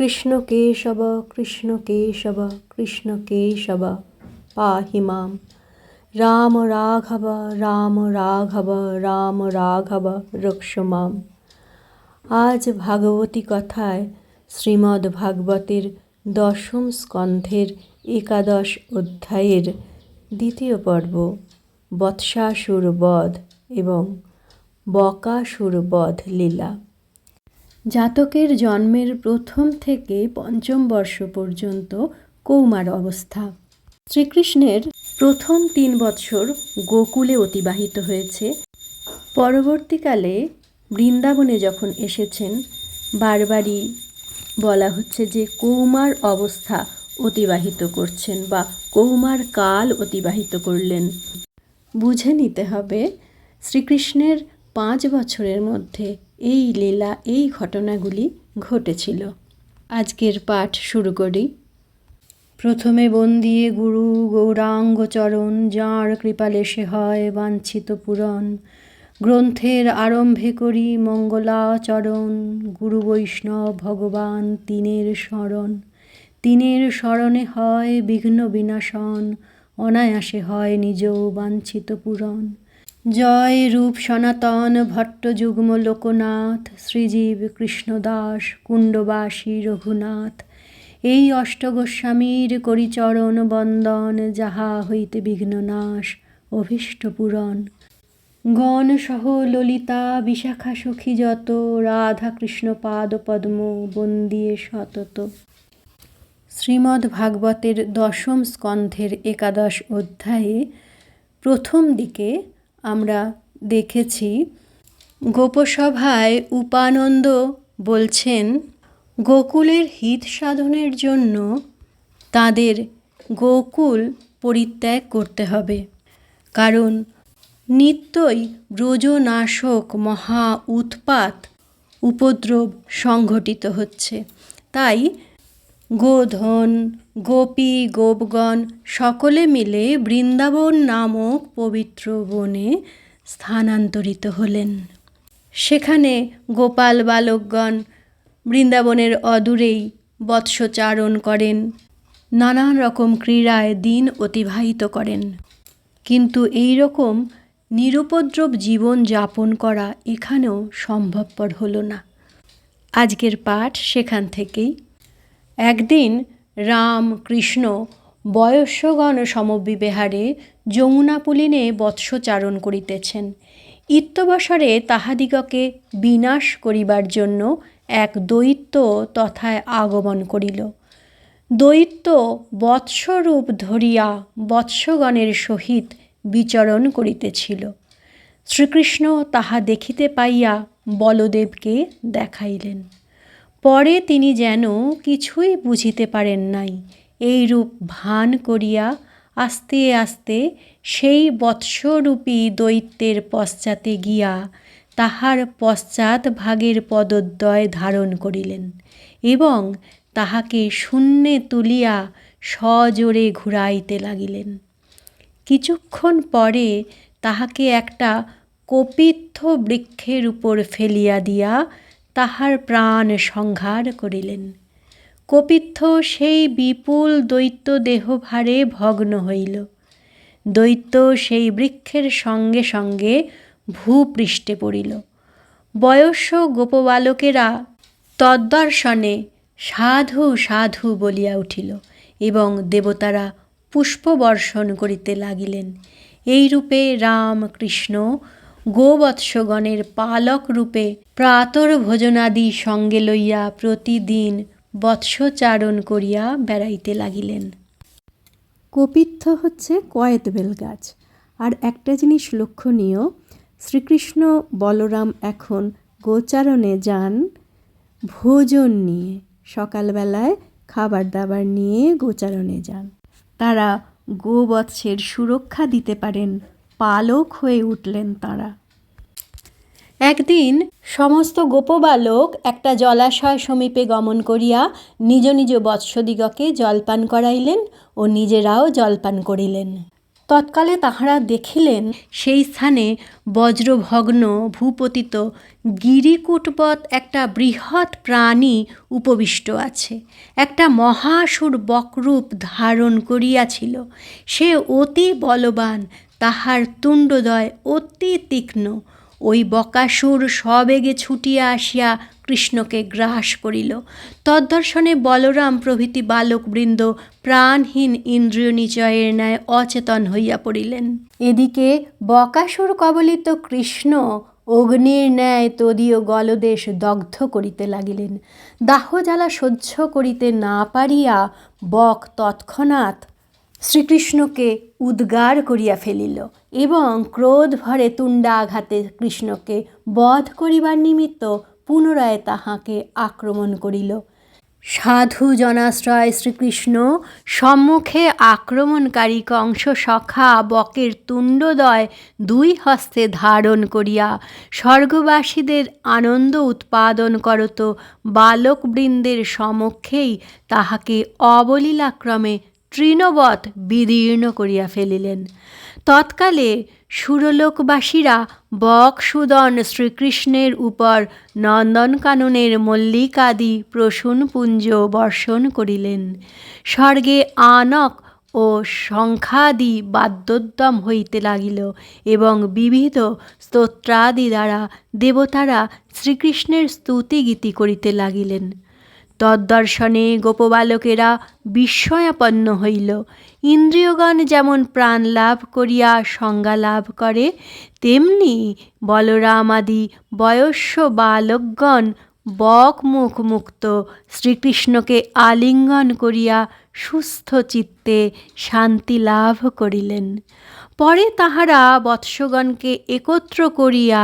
কৃষ্ণ কেশব কৃষ্ণ কেশব কৃষ্ণ কেশব, পাহি মাম। রাম রাঘব রাম রাঘব রাম রাঘব, রক্ষ মাম। আজ ভাগবতী কথায় শ্রীমদ্ ভাগবতের দশম স্কন্ধের একাদশ অধ্যায়ের দ্বিতীয় পর্ব বৎসাসুর বধ এবং বকাসুর বধ লীলা। জাতকের জন্মের প্রথম থেকে পঞ্চম বর্ষ পর্যন্ত কৌমার অবস্থা। শ্রীকৃষ্ণের প্রথম তিন বৎসর গোকুলে অতিবাহিত হয়েছে। পরবর্তীকালে বৃন্দাবনে যখন এসেছেন, বারবারই বলা হচ্ছে যে কৌমার অবস্থা অতিবাহিত করছেন বা কৌমার কাল অতিবাহিত করলেন। বুঝে নিতে হবে, শ্রীকৃষ্ণের পাঁচ বছরের মধ্যে এই লীলা, এই ঘটনাগুলি ঘটেছিল। আজকের পাঠ শুরু করি। প্রথমে বন্দিয়ে গুরু গৌরাঙ্গ চরণ, যাঁর কৃপালে সে হয় বাঞ্ছিত পূরণ। গ্রন্থের আরম্ভে করি মঙ্গলাচরণ, গুরু বৈষ্ণব ভগবান তিনের স্মরণ। তিনের স্মরণে হয় বিঘ্ন বিনাশন, অনায়াসে হয় নিজ বাঞ্ছিত পূরণ। জয় রূপ সনাতন ভট্ট যুগ্ম লোকনাথ, শ্রীজীব কৃষ্ণদাস কুণ্ডবাসী রঘুনাথ। এই অষ্টগোস্বামীর করিচরণ বন্দন, যাহা হইতে বিঘ্ন নাশ, অভীষ্ট পূরণ। গণ সহ ললিতা, বিশাখা সখী যত, রাধা কৃষ্ণ পাদ পদ্ম বন্দিয়ে সতত। শ্রীমদ্ ভাগবতের দশম স্কন্ধের একাদশ অধ্যায়ে প্রথম দিকে আমরা দেখেছি। গোপসভায় উপানন্দ বলছেন, গোকুলের হিত সাধনের জন্য তাদের গোকুল পরিত্যাগ করতে হবে। কারণ নিত্যই ব্রজনাশক মহা উৎপাত উপদ্রব সংঘটিত হচ্ছে। তাই গোধন, গোপী, গোপগণ সকলে মিলে বৃন্দাবন নামক পবিত্র বনে স্থানান্তরিত হলেন। সেখানে গোপাল বালকগণ বৃন্দাবনের অদূরেই বৎসচারণ করেন, নানান রকম ক্রীড়ায় দিন অতিবাহিত করেন। কিন্তু এই রকম নিরুপদ্রব জীবন যাপন করা এখানেও সম্ভবপর হলো না। আজকের পাঠ সেখান থেকেই একদিন রাম, কৃষ্ণ বয়স্যগণ সমবিবেহারে যমুনাপুলিনে বৎসচারণ করিতেছেন। ইত্যবসরে তাহাদিগকে বিনাশ করিবার জন্য এক দৈত্য তথায় আগমন করিল। দৈত্য বৎসরূপ ধরিয়া বৎসগণের সহিত বিচরণ করিতেছিল। শ্রীকৃষ্ণ তাহা দেখিতে পাইয়া বলদেবকে দেখাইলেন। পরে তিনি যেন কিছুই বুঝিতে পারেন নাই। এইরূপ ভান করিয়া আস্তে আস্তে সেই বৎসরূপী দৈত্যের পশ্চাতে গিয়া তাহার পশ্চাৎ ভাগের পদদ্বয় ধারণ করিলেন এবং তাহাকে শূন্যে তুলিয়া সজোরে ঘুরাইতে লাগিলেন। কিছুক্ষণ পরে তাহাকে একটা কপিত্থ বৃক্ষের উপর ফেলিয়া দিয়া তাহার প্রাণ সংহার করিলেন। কপিত্থ সেই বিপুল দৈত্য দেহভারে ভগ্ন হইল। দৈত্য সেই বৃক্ষের সঙ্গে সঙ্গে ভূপৃষ্ঠে পড়িল। বয়স্য গোপবালকেরা তদ্দর্শনে সাধু সাধু বলিয়া উঠিল এবং দেবতারা পুষ্পবর্ষণ করিতে লাগিলেন। এইরূপে রাম কৃষ্ণ গোবৎসগণের পালক রূপে প্রাতর ভোজনাদি সঙ্গে লইয়া প্রতিদিন বৎসচারণ করিয়া বেড়াইতে লাগিলেন। কপিত্থ হচ্ছে কয়েত বেল গাছ আর একটা জিনিস লক্ষণীয়, শ্রীকৃষ্ণ বলরাম এখন গোচারণে যান ভোজন নিয়ে। সকালবেলায় খাবার দাবার নিয়ে গোচারণে যান। তারা গোবৎসের সুরক্ষা দিতে পারেন, পালক হয়ে উঠলেন তারা। একদিন সমস্ত গোপবালক একটা জলাশয় সমীপে গমন করিয়া নিজ নিজ বৎসদিগকে জলপান করাইলেন ও নিজেরাও জলপান করিলেন। তৎকালে তাহারা দেখিলেন সেই স্থানে বজ্রভগ্ন ভূপতিত গিরিকূটবৎ একটা বৃহৎ প্রাণী উপবিষ্ট আছে। একটা মহাসুর বকরূপ ধারণ করিয়াছিল। সে অতি বলবান, তাহার তুণ্ডদয় অতি তীক্ষ্ণ। ওই বকাসুর সবেগে ছুটিয়া আসিয়া কৃষ্ণকে গ্রাস করিল। তদ্দর্শনে বলরাম প্রভৃতি বালকবৃন্দ প্রাণহীন ইন্দ্রিয় নিচয়ের ন্যায় অচেতন হইয়া পড়িলেন। এদিকে বকাসুর কবলিত কৃষ্ণ অগ্নির ন্যায় তদীয় গলদেশ দগ্ধ করিতে লাগিলেন। দাহ জ্বালা সহ্য করিতে না পারিয়া বক তৎক্ষণাৎ শ্রীকৃষ্ণকে উদ্গার করিয়া ফেলিল এবং ক্রোধ ভরে তুণ্ডাঘাতে কৃষ্ণকে বধ করিবার নিমিত্ত পুনরায় তাহাকে আক্রমণ করিল। সাধু জনাশ্রয় শ্রীকৃষ্ণ, সম্মুখে আক্রমণকারী কংস সখা বকের তুণ্ডদয় দুই হস্তে ধারণ করিয়া স্বর্গবাসীদের আনন্দ উৎপাদন করত। বালকবৃন্দের সমক্ষেই তাহাকে অবলীলাক্রমে তৃণবৎ বিদীর্ণ করিয়া ফেলিলেন। তৎকালে সুরলোকবাসীরা বকসুদন শ্রীকৃষ্ণের উপর নন্দনকাননের মল্লিকাদি প্রসূনপুঞ্জ বর্ষণ করিলেন। স্বর্গে আনক ও সংখ্যাদি বাদ্যোদ্যম হইতে লাগিল এবং বিবিধ স্তোত্রাদি দ্বারা দেবতারা শ্রীকৃষ্ণের স্তুতিগীতি করিতে লাগিলেন। তদ্দর্শনে গোপবালকেরা বিস্ময়াপন্ন হইল। ইন্দ্রিয়গণ যেমন প্রাণ লাভ করিয়া সংজ্ঞা লাভ করে, তেমনি বলরামাদি বয়স্য বালকগণ বক মুখ মুক্ত শ্রীকৃষ্ণকে আলিঙ্গন করিয়া সুস্থ চিত্তে শান্তি লাভ করিলেন। পরে তাহারা বৎসগণকে একত্র করিয়া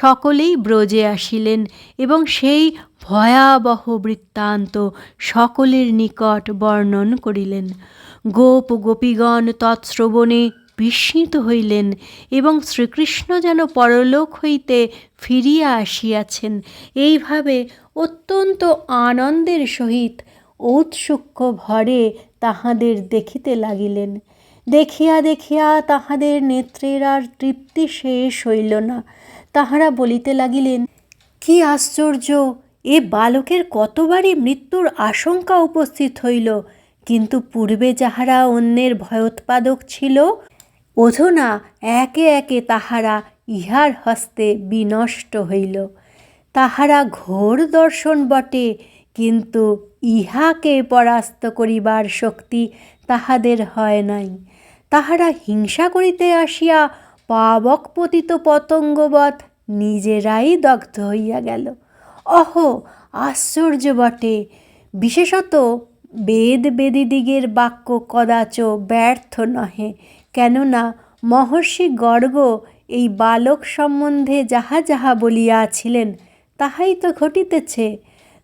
সকলেই ব্রজে আসিলেন এবং সেই ভয়াবহ বৃত্তান্ত সকলের নিকট বর্ণন করিলেন। গোপ গোপীগণ তৎশ্রবণে বিস্মিত হইলেন এবং শ্রীকৃষ্ণ যেন পরলোক হইতে ফিরিয়া আসিয়াছেন, এইভাবে অত্যন্ত আনন্দের সহিত ঔৎসুক্য ভরে তাহাদের দেখিতে লাগিলেন। দেখিয়া দেখিয়া তাহাদের নেত্রের আর তৃপ্তি শেষ হইল না। তাহারা বলিতে লাগিলেন, কি আশ্চর্য! এ বালকের কতবারই মৃত্যুর আশঙ্কা উপস্থিত হইল। কিন্তু পূর্বে যাহারা অন্যের ভয়োৎপাদক ছিল, অধুনা একে একে তাহারা ইহার হস্তে বিনষ্ট হইল। তাহারা ঘোর দর্শন বটে, কিন্তু ইহাকে পরাস্ত করিবার শক্তি তাহাদের হয় নাই। তাহারা হিংসা করিতে আসিয়া পাবক পতিত পতঙ্গবৎ নিজেরাই দগ্ধ হইয়া গেল। অহ, আশ্চর্য বটে। বিশেষত বেদ বেদিদিগের বাক্য কদাচ ব্যর্থ নহে। কেননা মহর্ষি গর্গ এই বালক সম্বন্ধে যাহা যাহা বলিয়াছিলেন, তাহাই তো ঘটিতেছে।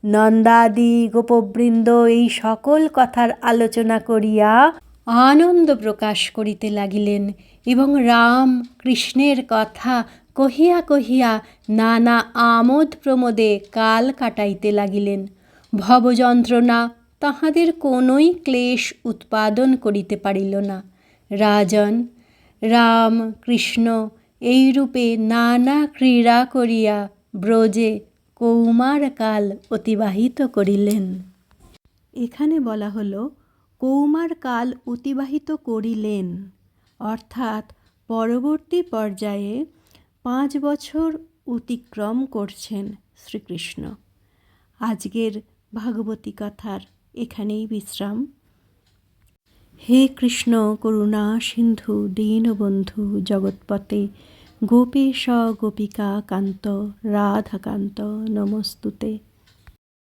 নন্দাদি, গোপবৃন্দ এই সকল কথার আলোচনা করিয়া আনন্দ প্রকাশ করিতে লাগিলেন এবং রাম কৃষ্ণের কথা কহিয়া কহিয়া নানা আমোদ প্রমোদে কাল কাটাইতে লাগিলেন। ভবযন্ত্রণা তাহাদের কোনোই ক্লেশ উৎপাদন করিতে পারিল না। রাজন, রাম, কৃষ্ণ, এইরূপে নানা ক্রীড়া করিয়া ব্রজে কৌমার কাল অতিবাহিত করিলেন। এখানে বলা হলো কৌমারকাল অতিবাহিত করিলেন। অর্থাৎ পরবর্তী পর্যায়ে পাঁচ বছর অতিক্রম করছেন শ্রীকৃষ্ণ। আজকের ভাগবতী কথার এখানেই বিশ্রাম। হে কৃষ্ণ করুণা সিন্ধু, দীনবন্ধু, জগৎপতে গোপেশ গোপিকা কান্ত রাধাকান্ত, নমস্তুতে।